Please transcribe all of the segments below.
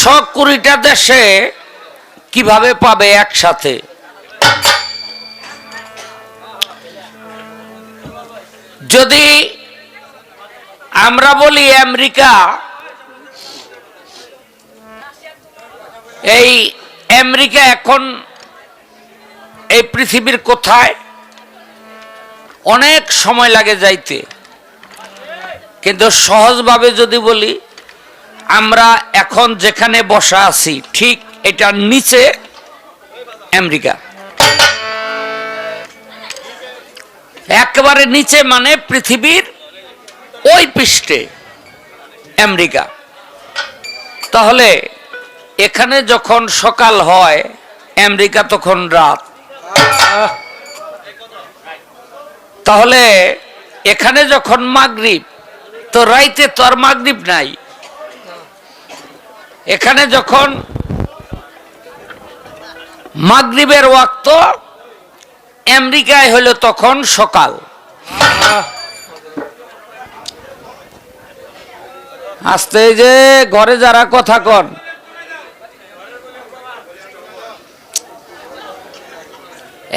একশো কুড়িটা দেশে কীভাবে পাবে একসাথে? যদি আমরা বলি আমেরিকা, এই আমেরিকা এখন এই পৃথিবীর কোথায়? অনেক সময় লাগে যাইতে। কিন্তু সহজভাবে যদি বলি আমরা এখন যেখানে বসা আছি, ঠিক এটার নিচে আমেরিকা। একেবারে নিচে মানে পৃথিবীর ওই পৃষ্ঠে আমেরিকা। তাহলে এখানে যখন সকাল হয়, আমেরিকা তখন রাত। তাহলে এখানে যখন মাগরিব, তো রাইতে তো আর মাগরিব নাই। এখানে যখন মাগরিবের ওয়াক্ত আমেরিকায় হলো তখন সকাল। আসতে যে ঘরে যারা কথা কন।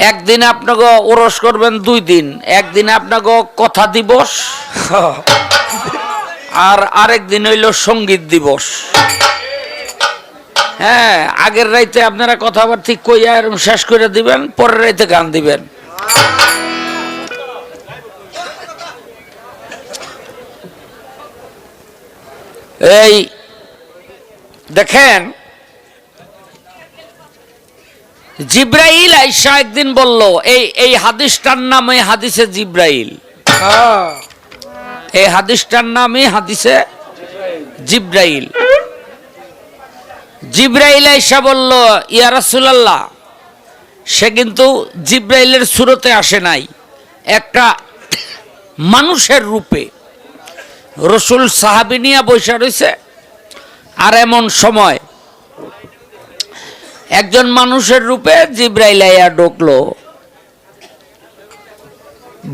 একদিন আপনাকে ওরস করবেন দুই দিন। একদিন আপনাকে কথা দিবস আর আরেক দিন হইল সংগীত দিবস। হ্যাঁ আগের রাইতে আপনারা কথাবার্তা কইয়া এরম শেষ করে দিবেন পরের রাইতে গান দিবেন। এই দেখেন জিব্রাইল আইসা একদিন বলল এই এই হাদিসটার নাম এই হাদিসে জিব্রাইল। এই হাদিসটার নামই হাদিসে জিব্রাইল। জিব্রাইল আইসা বলল, ইয়া রাসূলুল্লাহ, সে কিন্তু জিব্রাইলের সুরতে আসে নাই। একটা মানুষের রূপে রসুল সাহাবি নিয়া বৈশা রয়েছে। আর এমন সময় একজন মানুষের রূপে জিব্রাইল আইয়া ঢুকলো।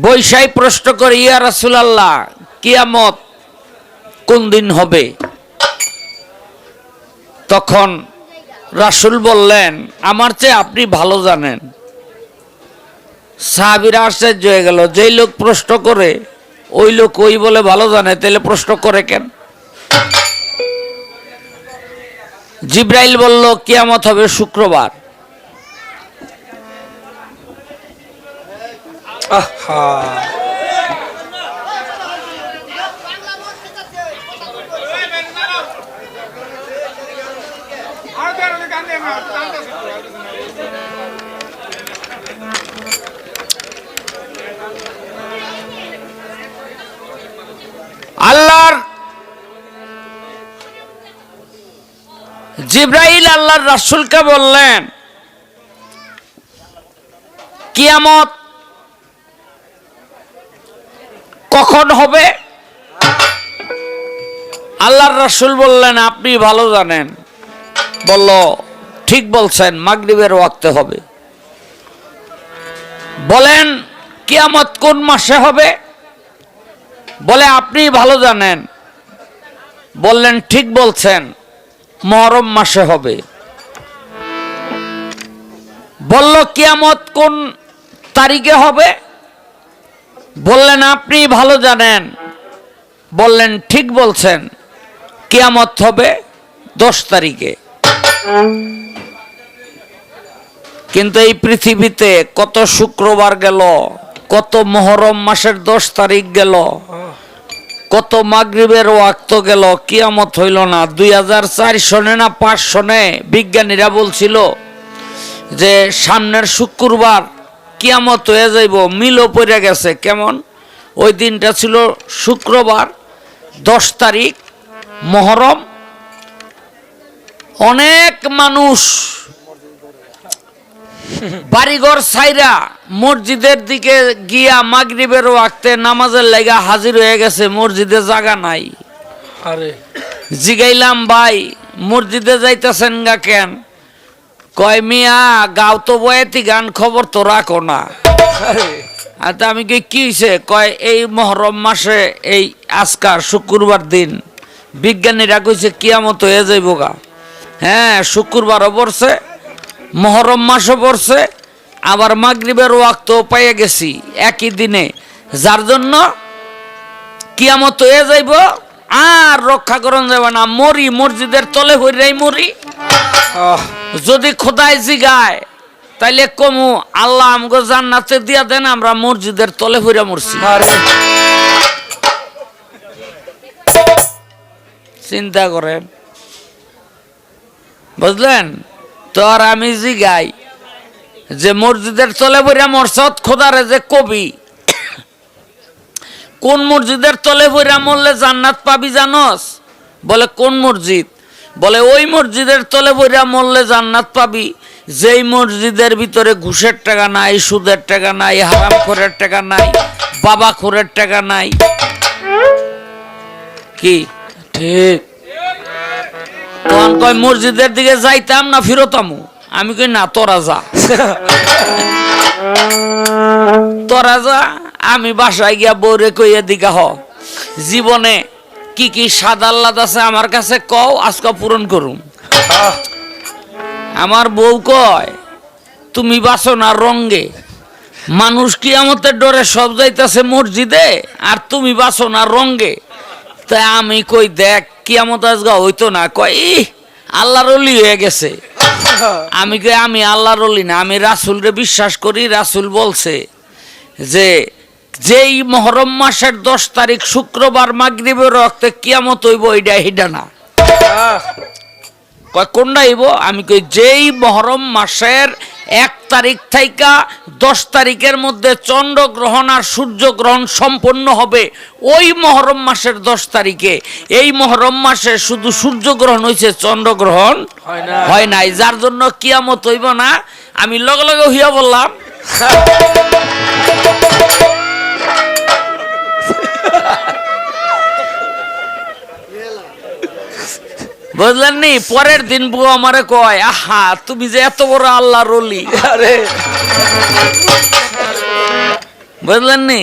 বৈশাই প্রশ্ন করে, ইয়া রাসূলুল্লাহ, কিয়ামত কোন দিন হবে? তখন রাসুল বললেন, আমার চেয়ে আপনি ভালো জানেন। সাহাবিরা আশ্চর্য হয়ে গেল, যেই লোক প্রশ্ন করে, ওই লোক ওই বলে ভালো জানে, তাহলে প্রশ্ন করে কেন? জিব্রাইল বলল, কিয়ামত হবে শুক্রবার। আহা! আল্লাহর জিব্রাইল আল্লাহর রাসূলকে বললেন, কিয়ামত কখন হবে? আল্লাহর রাসূল বললেন, আপনি ভালো জানেন। বলল ঠিক বলছেন, মাগরিবের ওয়াক্তে হবে। বলেন, কিয়ামত কোন মাসে হবে? বলে, আপনি ভালো জানেন। বললেন, ঠিক বলছেন, মহরম মাসে হবে। বলল, কিয়ামত কোন তারিখে হবে? বললেন, আপনি ভালো জানেন। বললেন, ঠিক বলছেন, কিয়ামত হবে দশ তারিখে। কিন্তু এই পৃথিবীতে কত শুক্রবার গেল, কত মহরম মাসের দশ তারিখ গেল, কত মাগরিবের ওয়াক্ত গেল, কিয়ামত হইল না। দুই হাজার চার সনে না পাঁচ সনে বিজ্ঞানীরা বলছিল যে সামনের শুক্রবার কিয়ামত হয়ে যাইব, মিলও পড়ে গেছে। কেমন? ওই দিনটা ছিল শুক্রবার, দশ তারিখ, মহরম। অনেক মানুষ বাড়িঘর সাইরা মসজিদের দিকে গিয়া মাগরিবের ওয়াক্তে নামাজের লাগা হাজির হয়ে গেছে মসজিদে জায়গা নাই। আরে। জিগাইলাম ভাই মসজিদে যাইতেছেন গা কেন? কয় মিয়া গাও তো বয়াতি গান খবর তো রাখো না। তা আমি কি কি হইছে? কয় এই মহরম মাসে এই আজকার শুক্রবার দিন বিজ্ঞানীরা কইছে কিয়ামত হয়ে যাইব গা। হ্যাঁ শুক্রবারও পড়ছে মহরম মাসও পড়ছে আবার মাগরিবের ওয়াক্তও পাইয়ে গেছি একই দিনে। যার জন্য কিয়ামত হয়ে যাইব আর রক্ষা করন যাবে না। মরি মসজিদের তলে হইরাই মরি। যদি খোদাই জিগায় তাইলে কমু আল্লাহ আমগো জান্নাতে দিয়া দেন আমরা মসজিদের তলে হইরা মরছি। চিন্তা করেন। বুঝলেন? তো আর আমি জিগাই। যে মসজিদের তলে বইরা মরসদ, খোদারে যে কবি। কোন মসজিদের তলে বইরা মরলে জান্নাত পাবি জানস? বলে, কোন মসজিদ? বলে, ওই মসজিদের তলে বইরা মরলে জান্নাত পাবি। যেই মসজিদের ভিতরে ঘুষের টাকা নাই, সুদের টাকা নাই, হারাম খোরের টাকা নাই, বাবা খোরের টাকা নাই। কি? ঠিক। তখন কয়, মসজিদের দিকে যাইতাম না, ফিরতামু? আমি কই, না, তোরা যা। তোরা যা, আমি বাসায় গিয়া বউরে কইয়া দিকা হ। জীবনে কি কি সাদ আল্লাদ আছে আমার কাছে কও, আজকে পূরণ করুম। আমার বউ কয়, তুমি বাসো না রঙ্গে। মানুষ কি আমাদের ডরে সব যাইতাছে মসজিদে, আর তুমি বাসো না রঙ্গে। তাই আমি কই, দেখ, কিয়ামত আজগা হইতো না কয় ই, আল্লাহর অলি হয়ে গেছে। আমি কই, আমি আল্লাহর অলি না, আমি রাসুলরে বিশ্বাস করি, রাসুল বলছে যে, যেই মহরম মাসের দশ তারিখ শুক্রবার মাগরিবের রক্তে কিয়ামত হইব, এইডা হিডা না। কয় কোনটা হইব আমি কই যেই মহরম মাসের এক তারিখ থাইকা দশ তারিখের মধ্যে চন্দ্রগ্রহণ আর সূর্যগ্রহণ সম্পন্ন হবে ওই মহরম মাসের দশ তারিখে। এই মহরম মাসে শুধু সূর্যগ্রহণ হয়েছে চন্দ্রগ্রহণ হয় হয় নাই। যার জন্য কিয়ামত হইব না আমি লগে লগে হইয়া বললাম। বুঝলেন নি পরের দিন বউ আমারে কয় আহা তুমি যে এত বড় আল্লাহ রলি আরে। বুঝলেন নি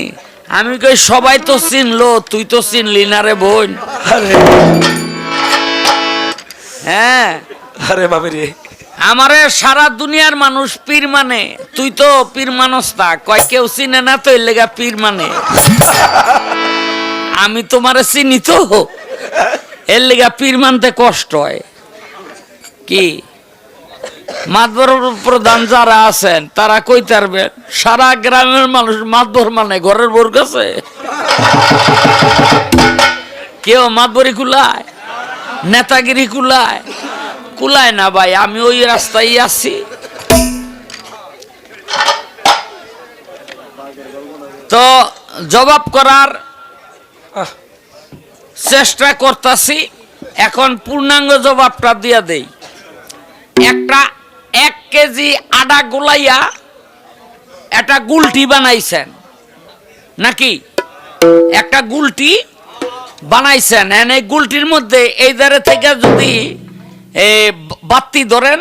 আমি কই সবাই তো চিনলো তুই তো চিনলি না রে বোন। আরে। হ্যাঁ। আরে বাবা রে। আমারে সারা দুনিয়ার মানুষ পীর মানে। তুই তো পীর মানুষ তা কয় কেউ চিনে না তো এর লেগা পীর মানে। আমি তোমারে চিনি তো। এর লেগা পীর মানতে কষ্ট হয়। কি? মাতবর প্রধান যারা আছেন, তারা কই পারবেন সারা গ্রামের মানুষ মাতবর মানে ঘরের বোর কাছে। কেউ মাতবরি কুলায়, নেতাগিরি কুলায়। কুলায় না ভাই, আমি ওই রাস্তায় আছি। তো জবাব করার চেষ্টা করতেছি এখন পূর্ণাঙ্গ জবাবটা দিয়ে দেই। একটা এক কেজি আডা গুলাইয়া একটা গুলটি বানাইছেন। নাকি? একটা গুলটি বানাইছেন। এন এই গুলটির মধ্যে এই ধারে থেকে যদি বাতি ধরেন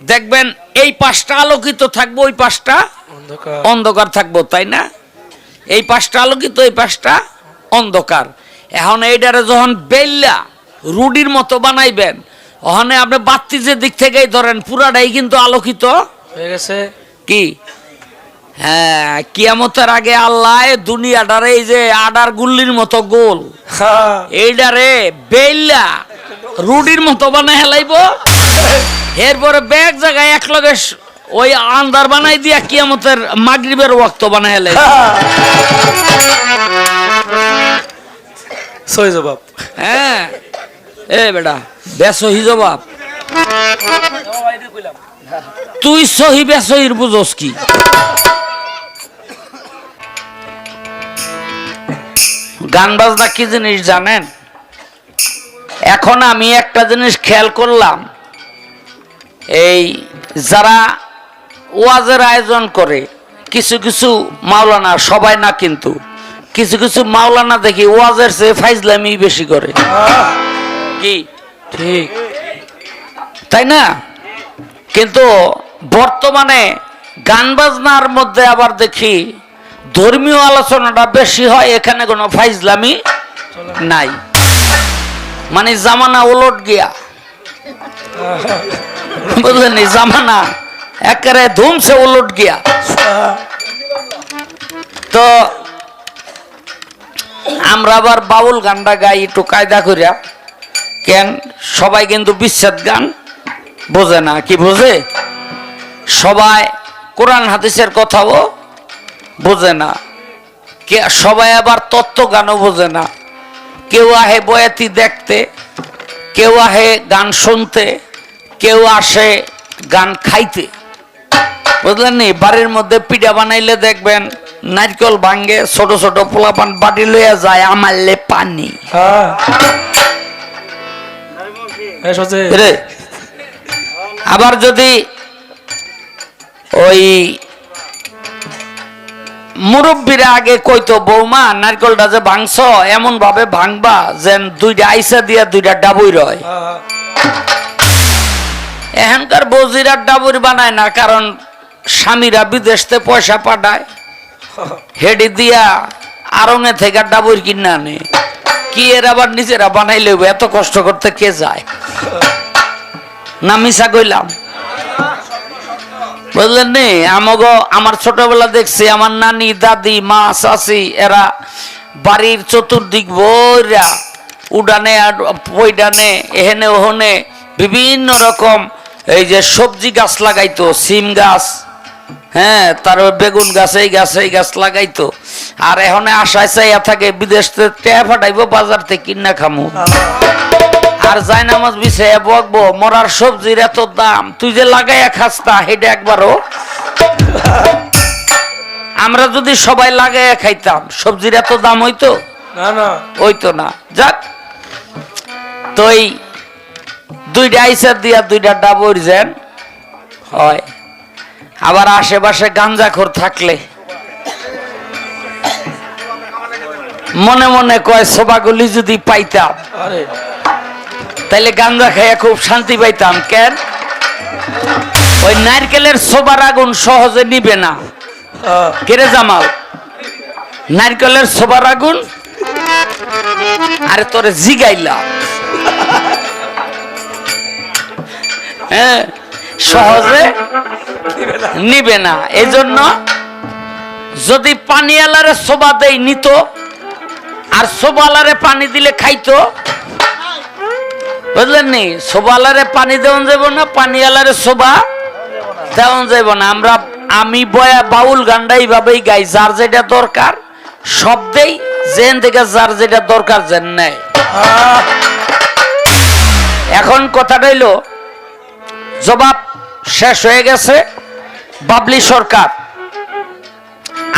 দেখবেন এই পাশটা আলোকিত থাকব ওই পাশটা অন্ধকার। অন্ধকার থাকব তাই না? এই পাশটা আলোকিত এই পাশটা অন্ধকার। এখন এইটারে যখন বেল্লা রুডির মতো বানাইবেন ওখানে আপনি বাতি যে দিক থেকেই ধরেন পুরাটাই কিন্তু আলোকিত। হয়ে গেছে। কি? হ্যাঁ কিয়ামতের আগে আল্লাহ দুনিয়াটারে এই যে আডার গুল্লির মতো গোল। এইটারে বেল্লা রুডির মতো বানাই হেলাইব। এরপরে ব্যাগ জায়গায় এক লগে ওই আন্দার বানাই দিয়া কিয়ামতের মাগরিবের ওয়াক্ত বানাই হেলাই হ্যাঁ। বেসহি তুই সহি বেসহির বুঝোস কি? গান বাজনা কি জিনিস জানেন? এখন আমি একটা জিনিস খেয়াল করলাম। এই যারা ওয়াজের আয়োজন করে, কিছু কিছু মাওলানা সবাই না কিন্তু কিছু কিছু মাওলানা দেখি ওয়াজের চেয়ে ফাইজলামি বেশি করে। কি? ঠিক। তাই না? কিন্তু বর্তমানে গান বাজনার মধ্যে আবার দেখি ধর্মীয় আলোচনাটা বেশি হয় এখানে কোনো ফাইজলামি নাই। মানে জামানা ওলট গিয়া। বুঝলেন জামানা একেবারে ধুমছে উলট গিয়া। তো আমরা আবার বাউল গানটা গাই একটু কায়দা করিয়া কেন? সবাই কিন্তু বিচ্ছেদ গান বোঝে না, কি বোঝে? সবাই কোরআন হাদিসের কথাও বোঝে না। কে সবাই আবার তত্ত্ব গানও বোঝে না। কেউ আহে বয়াতি দেখতে, কেউ আহে গান শুনতে, কেউ আসে গান খাইতে। বুঝলেন নি? বাড়ির মধ্যে পিঠা বানাইলে দেখবেন নারকেল ভাঙ্গে ছোট ছোট পোলাপান বাটি লইয়া যায় আমারলে পানি। হ্যাঁ। আবার যদি ওই মুরব্বীরা আগে কইতো বৌমা নারকেলটা যে ভাঙছ এমন ভাবে ভাঙবা যেন দুইটা আইসা দিয়া দুইটা ডাবুই রয়। হ্যাঁ এখানকার বজিরা ডাবুর বানায় না কারণ স্বামীরা বিদেশতে পয়সা পাঠায়। হেডি দিয়া আরঙে থেকে ডাবুর কিনে আনে। কি এর আবার নিজেরা বানাইলে এত কষ্ট করতে কে যায়? না মিশা কইলাম। বুঝলেন নি? আমাগো, আমার ছোটবেলা দেখছি, আমার নানি, দাদি, মা, চাচি, এরা বাড়ির চতুর্দিক বইরা উডানে আর পইডানে, এহেনে ওহনে বিভিন্ন রকম এই যে সবজি গাছ লাগাইতো, সিম গাছ হ্যাঁ তারপর বেগুন গাছ এই গাছ এই গাছ লাগাইতো। আর এখন আশায় চাইয়া থাকে বিদেশ টেয়া ফাটাইবো বাজার থেকে কিনা খামু। আর যাই নামাজ বিছাইয়া বকবো মরার সবজির এত দাম তুই যে লাগাইয়া খাস তা হেডে একবারও। আমরা যদি সবাই লাগাইয়া খাইতাম সবজির এত দাম হইতো? না না। হইতো না। যাক তো এই দুইটা আইসার দিয়া দুইটা ডাবর যেন হয়। আবার আশেপাশে গাঞ্জাখোর থাকলে। মনে মনে কয় সোবাগুলি যদি পাইতাম তাইলে গাঞ্জা খাইয়া খুব শান্তি পাইতাম। কেন? ওই নারকেলের সোবার আগুন সহজে নিবে না। কেরে জামাল? নারকেলের সোবার আগুন? আরে তোরে জিগাইলা হ্যাঁ সহজে নিবে না। এই জন্য যদি পানিয়ালারে সোবা দেই নিত। আর সোবালারে পানি দিলে খাইতো। বুঝলেন নি? সোবালারে পানি দেওয়া যাব না পানিয়ালারে সোবা দেওয়ান যাব না। আমরা, আমি বয়া বাউল গানটা এইভাবেই গাই, যার যেটা দরকার শব্দেই জেন থেকে যার যেটা দরকার, যেন নেয়। এখন কথাটা হইল, জবাব শেষ হয়ে গেছে। বাবলি সরকার,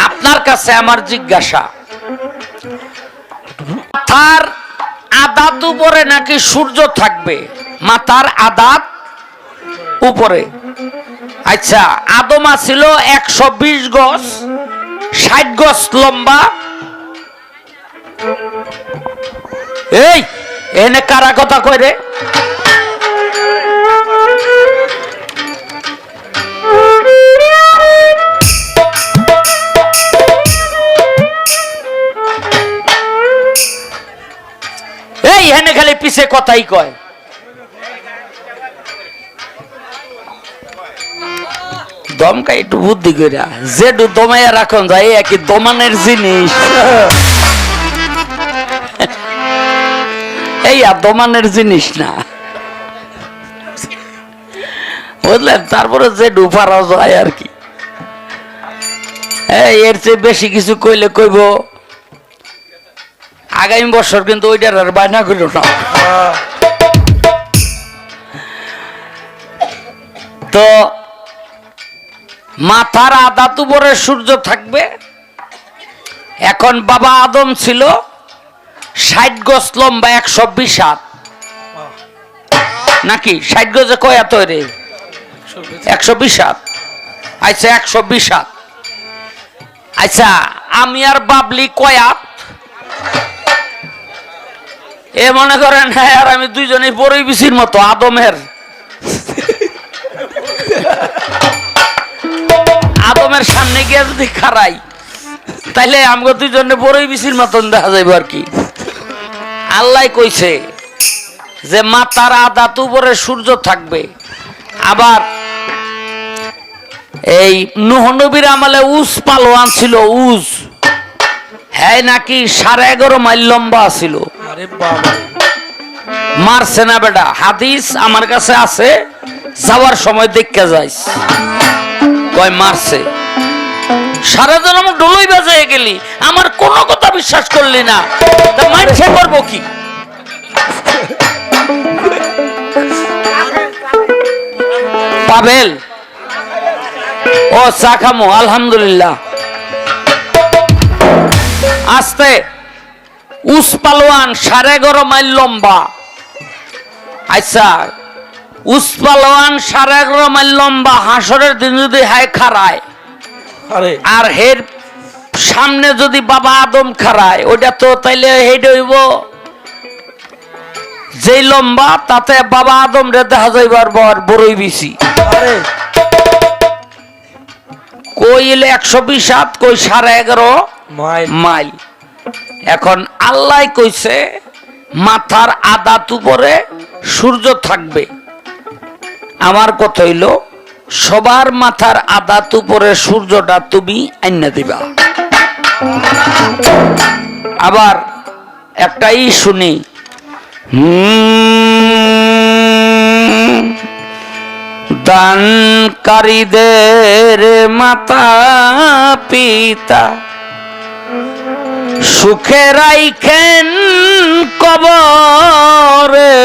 আপনার কাছে আমার জিজ্ঞাসা। মাথার আদাত উপরে নাকি সূর্য থাকবে? মাথার আদাত উপরে। আচ্ছা আদমা ছিল একশো বিশ গজ, ষাট গজ লম্বা। এই, এনে কারা কথা কয় রে? হেনে খালি পিছে কথাই কয়। দমকা একটু বুদ্ধি কইরা যেটু দমাইয়া রাখন যায় একই দমানের জিনিস। এই আর দমানের জিনিস না। বুঝলেন? তারপরে যে ডুপারা যায় আর কি। এর চেয়ে বেশি কিছু কইলে কইব আগামী বছর কিন্তু ওইটার আর বায়না করিল না। তো মাথার আদাত উপরে সূর্য থাকবে। এখন বাবা আদম ছিল ষাট গজ লম্বা একশো বিশ হাত নাকি? ষাট গজে কয় এত রে? একশো বিশ হাত আচ্ছা একশো বিশ হাত আচ্ছা আমি আর বাবলি কয়াত এ মনে করেন হ্যাঁ আর আমি দুইজনে বড়ই বিচির মতো, আদমের। আদমের সামনে গিয়ে যদি খারাই তাইলে আমাকে দুইজনে বড়ই বিচির মতন দেখা যাইব আর কি। আল্লাহ কইছে যে মাথার আদাত উপরে সূর্য থাকবে। আবার এই নুহনবীর আমলে উস পালোয়ান ছিল উস হ্যাঁ নাকি সাড়ে এগারো মাইল লম্বা ছিল। মারছে না বেটা। হাদিস আমার কাছে আছে, যাওয়ার সময় দেখতে যাইস। কয়, মারছে। সারা জন আমার ডলই বাজে গেলি, আমার কোনো কথা বিশ্বাস করলি না। মারছে করব কি? পাবেল ও চা খামো, আলহামদুলিল্লাহ। আস্তে। উস পালোয়ান সাড়ে এগারো মাইল লম্বা। আচ্ছা উস পালোয়ান সাড়ে এগারো মাইল লম্বা হাসরের দিন যদি হায় খারায় আর। হের সামনে যদি বাবা আদম খারায় ওটা তো তাইলে হেড হইব। যেই লম্বা তাতে বাবা আদম রে দেখা যাইবার বর বড়ই বেশি। আরে। কই এলে একশো বিশ হাত কই সাড়ে এগারো মাইল। মাইল। এখন আল্লাহ কইছে, মাথার আদাত উপরে সূর্য থাকবে। আমার কথা হইল, সবার মাথার আদাত উপরে সূর্যটা তুমি আইনা দিবা। আবার একটাই শুনি দানকারীদের মাতা পিতা সুখে রাইখেন কবরে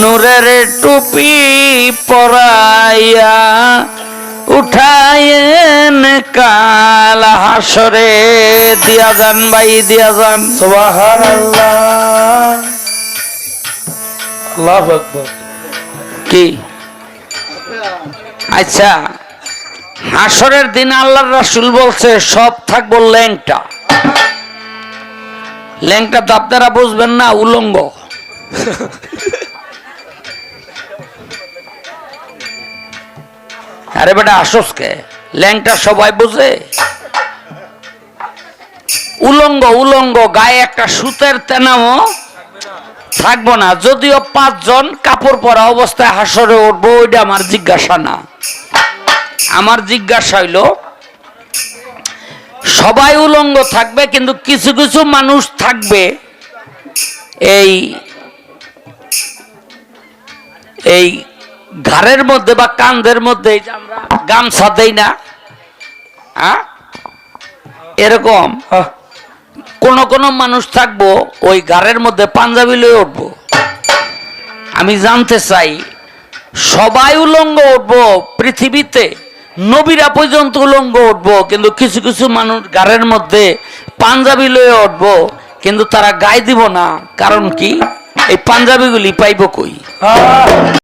নূরের টুপি পরাইয়া উঠায়েন কাল হাসরে। দিয়া যান ভাই দিয়া যান। সুবহানাল্লাহ। আল্লাহু আকবার। কি? আচ্ছা হাসরের দিন আল্লাহর রাসূল বলছে সব থাকব ল্যাংটা। ল্যাংটা তো আপনারা বুঝবেন না, উলঙ্গ। আরে বেটা আসসকে ল্যাংটা সবাই বুঝে? উলঙ্গ উলঙ্গ, গায়ে একটা সুতের তেনামো থাকব না, যদিও পাঁচজন কাপড় পরা অবস্থায় হাসরে উঠবো, ওইটা আমার জিজ্ঞাসা না। আমার জিজ্ঞাসা হইল সবাই উলঙ্গ থাকবে কিন্তু কিছু কিছু মানুষ থাকবে। এই এই ঘাড়ের মধ্যে বা কান্ধের মধ্যে আমরা গামছা দেই না হ্যাঁ এরকম কোন কোন মানুষ থাকব ওই গাড়ের মধ্যে পাঞ্জাবি লয়ে উঠবো। আমি জানতে চাই সবাই উলঙ্গ উঠবো পৃথিবীতে? নবীরা পর্যন্ত উলঙ্গ উঠব কিন্তু কিছু কিছু মানুষ গাড়ের মধ্যে পাঞ্জাবি লয়ে উঠব কিন্তু তারা গায়ে দিব না। কারণ কি? এই পাঞ্জাবিগুলি পাইব কই? আহ,